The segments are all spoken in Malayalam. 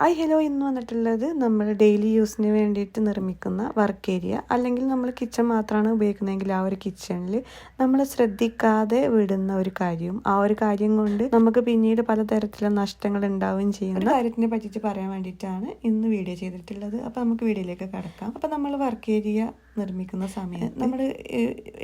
ഐ ഹലോ എന്ന് വന്നിട്ടുള്ളത് നമ്മൾ ഡെയിലി യൂസിന് വേണ്ടിയിട്ട് നിർമ്മിക്കുന്ന വർക്ക് ഏരിയ. അല്ലെങ്കിൽ നമ്മൾ കിച്ചൺ മാത്രമാണ് ഉപയോഗിക്കുന്നതെങ്കിൽ ആ ഒരു കിച്ചണിൽ നമ്മൾ ശ്രദ്ധിക്കാതെ വിടുന്ന ഒരു കാര്യം ആ ഒരു കാര്യം കൊണ്ട് നമുക്ക് പിന്നീട് പലതരത്തിലുള്ള നഷ്ടങ്ങൾ ഉണ്ടാവുകയും ചെയ്യുന്ന കാര്യത്തിനെ പറ്റിയിട്ട് പറയാൻ വേണ്ടിയിട്ടാണ് ഇന്ന് വീഡിയോ ചെയ്തിട്ടുള്ളത്. അപ്പോൾ നമുക്ക് വീഡിയോയിലേക്ക് കടക്കാം. അപ്പോൾ നമ്മൾ വർക്ക് ഏരിയ നിർമ്മിക്കുന്ന സമയത്ത് നമ്മൾ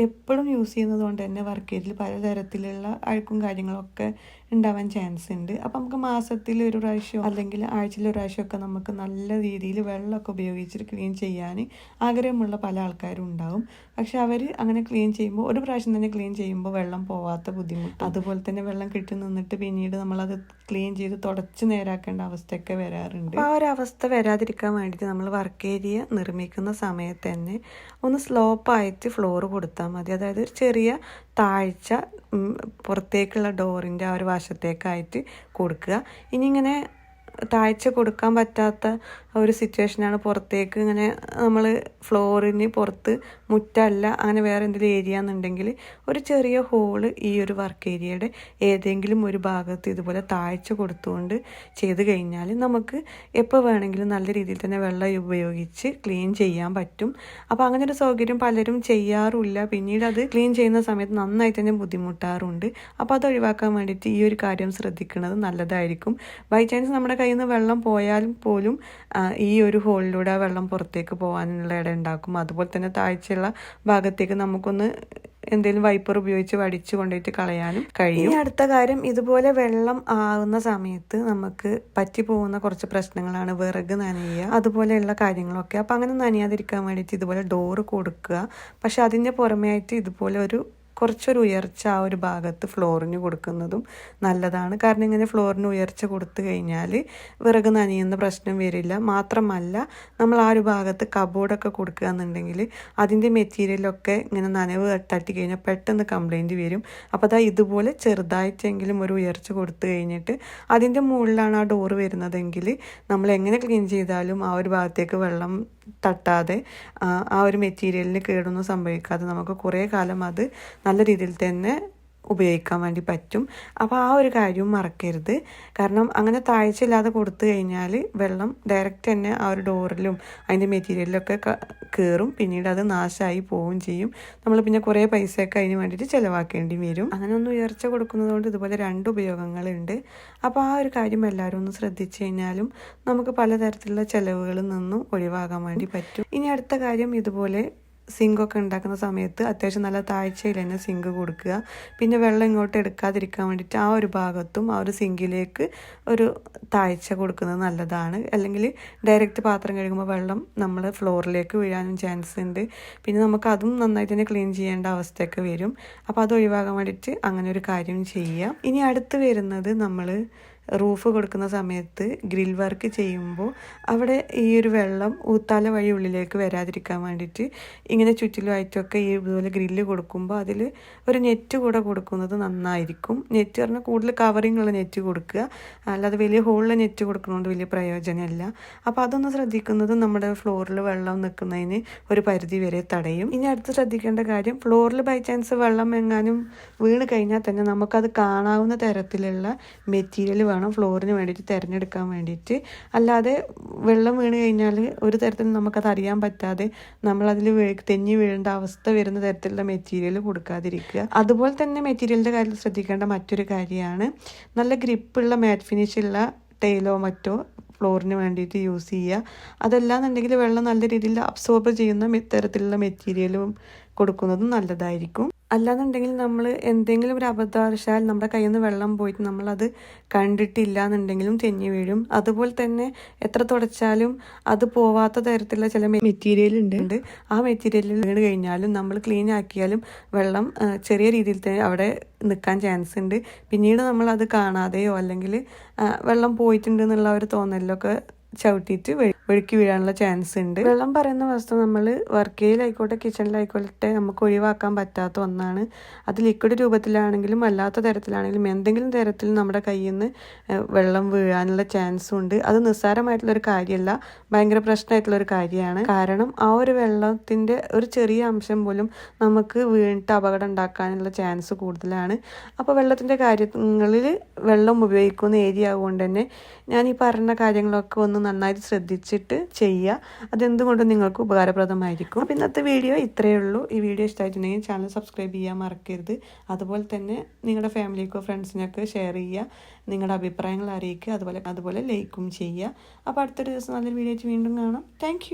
എപ്പോഴും യൂസ് ചെയ്യുന്നത് കൊണ്ട് തന്നെ വർക്ക് ഏരിയയിൽ പലതരത്തിലുള്ള അഴുക്കും കാര്യങ്ങളൊക്കെ ഉണ്ടാവാൻ ചാൻസ് ഉണ്ട്. അപ്പം നമുക്ക് മാസത്തിൽ ഒരു പ്രാവശ്യം അല്ലെങ്കിൽ ആഴ്ചയിൽ ഒരു പ്രാവശ്യമൊക്കെ നമുക്ക് നല്ല രീതിയിൽ വെള്ളമൊക്കെ ഉപയോഗിച്ചിട്ട് ക്ലീൻ ചെയ്യാൻ ആഗ്രഹമുള്ള പല ആൾക്കാരും ഉണ്ടാവും. പക്ഷെ അവർ അങ്ങനെ ക്ലീൻ ചെയ്യുമ്പോൾ ഒരു പ്രാവശ്യം തന്നെ ക്ലീൻ ചെയ്യുമ്പോൾ വെള്ളം പോവാത്ത ബുദ്ധിമുട്ട്. അതുപോലെ തന്നെ വെള്ളം കിട്ടി നിന്നിട്ട് പിന്നീട് നമ്മളത് ക്ലീൻ ചെയ്ത് തുടച്ച് നേരാക്കേണ്ട അവസ്ഥയൊക്കെ വരാറുണ്ട്. ആ ഒരു അവസ്ഥ വരാതിരിക്കാൻ വേണ്ടിയിട്ട് നമ്മൾ വർക്ക് ഏരിയ നിർമ്മിക്കുന്ന സമയത്ത് തന്നെ ഒന്ന് സ്ലോപ്പായിട്ട് ഫ്ലോർ കൊടുത്താൽ മതി. അതായത് ചെറിയ താഴ്ച പുറത്തേക്കുള്ള ഡോറിന്റെ ആ ഒരു വശത്തേക്കായിട്ട് കൊടുക്കുക. ഇനി ഇങ്ങനെ താഴ്ച കൊടുക്കാൻ പറ്റാത്ത ഒരു സിറ്റുവേഷനാണ് പുറത്തേക്ക് ഇങ്ങനെ നമ്മൾ ഫ്ലോറിന് പുറത്ത് മുറ്റല്ല അങ്ങനെ വേറെ എന്തെങ്കിലും ഏരിയ എന്നുണ്ടെങ്കിൽ ഒരു ചെറിയ ഹോൾ ഈ ഒരു വർക്ക് ഏരിയയുടെ ഏതെങ്കിലും ഒരു ഭാഗത്ത് ഇതുപോലെ താഴ്ച കൊടുത്തുകൊണ്ട് ചെയ്ത് കഴിഞ്ഞാൽ നമുക്ക് എപ്പോൾ വേണമെങ്കിലും നല്ല രീതിയിൽ തന്നെ വെള്ളം ഉപയോഗിച്ച് ക്ലീൻ ചെയ്യാൻ പറ്റും. അപ്പോൾ അങ്ങനെ ഒരു സൗകര്യം പലരും ചെയ്യാറുമില്ല. പിന്നീട് അത് ക്ലീൻ ചെയ്യുന്ന സമയത്ത് നന്നായി തന്നെ ബുദ്ധിമുട്ടാറുണ്ട്. അപ്പോൾ അത് ഒഴിവാക്കാൻ വേണ്ടിയിട്ട് ഈ ഒരു കാര്യം ശ്രദ്ധിക്കുന്നത് നല്ലതായിരിക്കും. ബൈ ചാൻസ് നമ്മുടെ കയ്യിൽ നിന്ന് വെള്ളം പോയാലും പോലും ഈ ഒരു ഹോളിലൂടെ ആ വെള്ളം പുറത്തേക്ക് പോകാനുള്ള ഇട ഉണ്ടാക്കും. അതുപോലെ തന്നെ താഴ്ചയുള്ള ഭാഗത്തേക്ക് നമുക്കൊന്ന് എന്തെങ്കിലും വൈപ്പർ ഉപയോഗിച്ച് വടിച്ചു കൊണ്ടുപോയിട്ട് കളയാനും കഴിയും. ഈ അടുത്ത കാര്യം ഇതുപോലെ വെള്ളം ആകുന്ന സമയത്ത് നമുക്ക് പറ്റി പോകുന്ന കുറച്ച് പ്രശ്നങ്ങളാണ് വിറക് നനയുക അതുപോലെയുള്ള കാര്യങ്ങളൊക്കെ. അപ്പം അങ്ങനെ നനയാതിരിക്കാൻ വേണ്ടിയിട്ട് ഇതുപോലെ ഡോറ് കൊടുക്കുക. പക്ഷെ അതിന്റെ പുറമേ ആയിട്ട് ഇതുപോലെ ഒരു കുറച്ചൊരു ഉയർച്ച ആ ഒരു ഭാഗത്ത് ഫ്ലോറിന് കൊടുക്കുന്നതും നല്ലതാണ്. കാരണം ഇങ്ങനെ ഫ്ലോറിന് ഉയർച്ച കൊടുത്തു കഴിഞ്ഞാൽ വിറക് നനയുന്ന പ്രശ്നം വരില്ല. മാത്രമല്ല നമ്മൾ ആ ഒരു ഭാഗത്ത് കബോർഡൊക്കെ കൊടുക്കുക എന്നുണ്ടെങ്കിൽ അതിന്റെ മെറ്റീരിയലൊക്കെ ഇങ്ങനെ നനവ് തട്ടി കഴിഞ്ഞാൽ പെട്ടെന്ന് കംപ്ലൈന്റ് വരും. അപ്പോൾ അതാ ഇതുപോലെ ചെറുതായിട്ടെങ്കിലും ഒരു ഉയർച്ച കൊടുത്തു കഴിഞ്ഞിട്ട് അതിന്റെ മുകളിലാണ് ആ ഡോറ് വരുന്നതെങ്കിൽ നമ്മൾ എങ്ങനെ ക്ലീൻ ചെയ്താലും ആ ഒരു ഭാഗത്തേക്ക് വെള്ളം തട്ടാതെ ആ, ഒരു മെറ്റീരിയലിന് കേടൊന്നും സംഭവിക്കാതെ നമുക്ക് കുറേ കാലം അത് നല്ല രീതിയിൽ തന്നെ ഉപയോഗിക്കാൻ വേണ്ടി പറ്റും. അപ്പോൾ ആ ഒരു കാര്യവും മറക്കരുത്. കാരണം അങ്ങനെ താഴ്ചയില്ലാതെ കൊടുത്തു കഴിഞ്ഞാൽ വെള്ളം ഡയറക്റ്റ് തന്നെ ആ ഒരു ഡോറിലും അതിന്റെ മെറ്റീരിയലിലൊക്കെ കയറും പിന്നീട് അത് നാശമായി പോവുകയും ചെയ്യും. നമ്മൾ പിന്നെ കുറേ പൈസയൊക്കെ അതിന് വേണ്ടിയിട്ട് ചിലവാക്കേണ്ടി വരും. അങ്ങനെ ഒന്ന് ഉയർച്ച കൊടുക്കുന്നത് കൊണ്ട് ഇതുപോലെ രണ്ട് ഉപയോഗങ്ങളുണ്ട്. അപ്പോൾ ആ ഒരു കാര്യം എല്ലാവരും ഒന്ന് ശ്രദ്ധിച്ചു കഴിഞ്ഞാലും നമുക്ക് പലതരത്തിലുള്ള ചിലവുകളിൽ നിന്നും ഒഴിവാകാൻ വേണ്ടി പറ്റും. ഇനി അടുത്ത കാര്യം ഇതുപോലെ സിങ്കൊക്കെ ഉണ്ടാക്കുന്ന സമയത്ത് അത്യാവശ്യം നല്ല താഴ്ചയിൽ തന്നെ സിങ്ക് കൊടുക്കുക. പിന്നെ വെള്ളം ഇങ്ങോട്ട് എടുക്കാതിരിക്കാൻ വേണ്ടിയിട്ട് ആ ഒരു ഭാഗത്തും ആ ഒരു സിങ്കിലേക്ക് ഒരു താഴ്ച കൊടുക്കുന്നത് നല്ലതാണ്. അല്ലെങ്കിൽ ഡയറക്റ്റ് പാത്രം കഴുകുമ്പോൾ വെള്ളം നമ്മൾ ഫ്ലോറിലേക്ക് വീഴാനും ചാൻസ് ഉണ്ട്. പിന്നെ നമുക്ക് അതും നന്നായിട്ട് തന്നെ ക്ലീൻ ചെയ്യേണ്ട അവസ്ഥയൊക്കെ വരും. അപ്പോൾ അത് ഒഴിവാക്കാൻ വേണ്ടിയിട്ട് അങ്ങനെ ഒരു കാര്യം ചെയ്യുക ഇനി അടുത്ത് വരുന്നത് നമ്മൾ റൂഫ് കൊടുക്കുന്ന സമയത്ത് ഗ്രിൽ വർക്ക് ചെയ്യുമ്പോൾ അവിടെ ഈ ഒരു വെള്ളം ഊത്താല വഴി ഉള്ളിലേക്ക് വരാതിരിക്കാൻ വേണ്ടിയിട്ട് ഇങ്ങനെ ചുറ്റിലുമായിട്ടൊക്കെ ഈ ഇതുപോലെ ഗ്രില്ല് കൊടുക്കുമ്പോൾ അതിൽ ഒരു നെറ്റ് കൂടെ കൊടുക്കുന്നത് നന്നായിരിക്കും. നെറ്റ് പറഞ്ഞാൽ കൂടുതൽ കവറിങ് ഉള്ള നെറ്റ് കൊടുക്കുക. അല്ലാതെ വലിയ ഹോളിലെ നെറ്റ് കൊടുക്കുന്നതുകൊണ്ട് വലിയ പ്രയോജനമില്ല. അപ്പോൾ അതൊന്ന് ശ്രദ്ധിക്കുന്നത് നമ്മുടെ ഫ്ലോറിൽ വെള്ളം നിൽക്കുന്നതിന് ഒരു പരിധി വരെ തടയും. ഇനി അടുത്ത് ശ്രദ്ധിക്കേണ്ട കാര്യം ഫ്ലോറിൽ ബൈ ചാൻസ് വെള്ളം എങ്ങാനും വീണ് കഴിഞ്ഞാൽ തന്നെ നമുക്കത് കാണാവുന്ന തരത്തിലുള്ള മെറ്റീരിയൽ വേണം ഫ്ലോറിന് വേണ്ടിയിട്ട് തിരഞ്ഞെടുക്കാൻ വേണ്ടിയിട്ട്. അല്ലാതെ വെള്ളം വീണ് കഴിഞ്ഞാൽ ഒരു തരത്തിൽ നമുക്കത് അറിയാൻ പറ്റാതെ നമ്മളതിൽ തെന്നി വീഴേണ്ട അവസ്ഥ വരുന്ന തരത്തിലുള്ള മെറ്റീരിയൽ കൊടുക്കാതിരിക്കുക. അതുപോലെ തന്നെ മെറ്റീരിയലിന്റെ കാര്യത്തിൽ ശ്രദ്ധിക്കേണ്ട മറ്റൊരു കാര്യമാണ് നല്ല ഗ്രിപ്പുള്ള മാറ്റ് ഫിനിഷുള്ള ടൈലോ മറ്റോ ഫ്ലോറിന് വേണ്ടിയിട്ട് യൂസ് ചെയ്യുക. അതല്ലാന്നുണ്ടെങ്കിൽ വെള്ളം നല്ല രീതിയിൽ അബ്സോർബ് ചെയ്യുന്ന തരത്തിലുള്ള മെറ്റീരിയലും കൊടുക്കുന്നതും നല്ലതായിരിക്കും. അല്ലാന്നുണ്ടെങ്കിൽ നമ്മൾ എന്തെങ്കിലും ഒരു അബദ്ധവശാൽ നമ്മുടെ കയ്യിൽ നിന്ന് വെള്ളം പോയിട്ട് നമ്മളത് കണ്ടിട്ടില്ല എന്നുണ്ടെങ്കിലും തെന്നി വീഴും. അതുപോലെ തന്നെ എത്ര തുടച്ചാലും അത് പോവാത്ത തരത്തിലുള്ള ചില മെറ്റീരിയൽ ഉണ്ട്. ആ മെറ്റീരിയലിൽ വീണ് കഴിഞ്ഞാലും നമ്മൾ ക്ലീൻ ആക്കിയാലും വെള്ളം ചെറിയ രീതിയിൽ തന്നെ അവിടെ നിൽക്കാൻ ചാൻസ് ഉണ്ട്. പിന്നീട് നമ്മൾ അത് കാണാതെയോ അല്ലെങ്കിൽ വെള്ളം പോയിട്ടുണ്ട് എന്നുള്ള ഒരു തോന്നലിലൊക്കെ ചവിട്ടിയിട്ട് ഒഴുക്കി വീഴാനുള്ള ചാൻസ് ഉണ്ട്. വെള്ളം പറയുന്ന വസ്തു നമ്മൾ വർക്ക് ഏരിയയിലായിക്കോട്ടെ കിച്ചണിലായിക്കോട്ടെ നമുക്ക് ഒഴിവാക്കാൻ പറ്റാത്ത ഒന്നാണ്. അത് ലിക്വിഡ് രൂപത്തിലാണെങ്കിലും അല്ലാത്ത തരത്തിലാണെങ്കിലും എന്തെങ്കിലും തരത്തിൽ നമ്മുടെ കയ്യിൽ നിന്ന് വെള്ളം വീഴാനുള്ള ചാൻസും ഉണ്ട്. അത് നിസ്സാരമായിട്ടുള്ളൊരു കാര്യമല്ല ഭയങ്കര പ്രശ്നമായിട്ടുള്ളൊരു കാര്യമാണ്. കാരണം ആ ഒരു വെള്ളത്തിന്റെ ഒരു ചെറിയ അംശം പോലും നമുക്ക് വീണിട്ട് അപകടം ഉണ്ടാക്കാനുള്ള ചാൻസ് കൂടുതലാണ്. അപ്പോൾ വെള്ളത്തിന്റെ കാര്യങ്ങളിൽ വെള്ളം ഉപയോഗിക്കുന്ന ഏരിയ ആയതുകൊണ്ട് തന്നെ ഞാൻ ഈ പറഞ്ഞ കാര്യങ്ങളൊക്കെ ഒന്ന് നന്നായിട്ട് ശ്രദ്ധിച്ചിട്ട് ചെയ്യുക. അതെന്തുകൊണ്ടും നിങ്ങൾക്ക് ഉപകാരപ്രദമായിരിക്കും. അപ്പോൾ ഇന്നത്തെ വീഡിയോ ഇത്രയേ ഉള്ളൂ. ഈ വീഡിയോ ഇഷ്ടമായിട്ടുണ്ടെങ്കിൽ ചാനൽ സബ്സ്ക്രൈബ് ചെയ്യാൻ മറക്കരുത്. അതുപോലെ തന്നെ നിങ്ങളുടെ ഫാമിലിക്കോ ഫ്രണ്ട്സിനൊക്കെ ഷെയർ ചെയ്യുക. നിങ്ങളുടെ അഭിപ്രായങ്ങൾ അറിയിക്കുക. അതുപോലെ അതുപോലെ ലൈക്കും ചെയ്യുക. അപ്പോൾ അടുത്തൊരു ദിവസം നല്ലൊരു വീഡിയോ വീണ്ടും കാണാം. താങ്ക്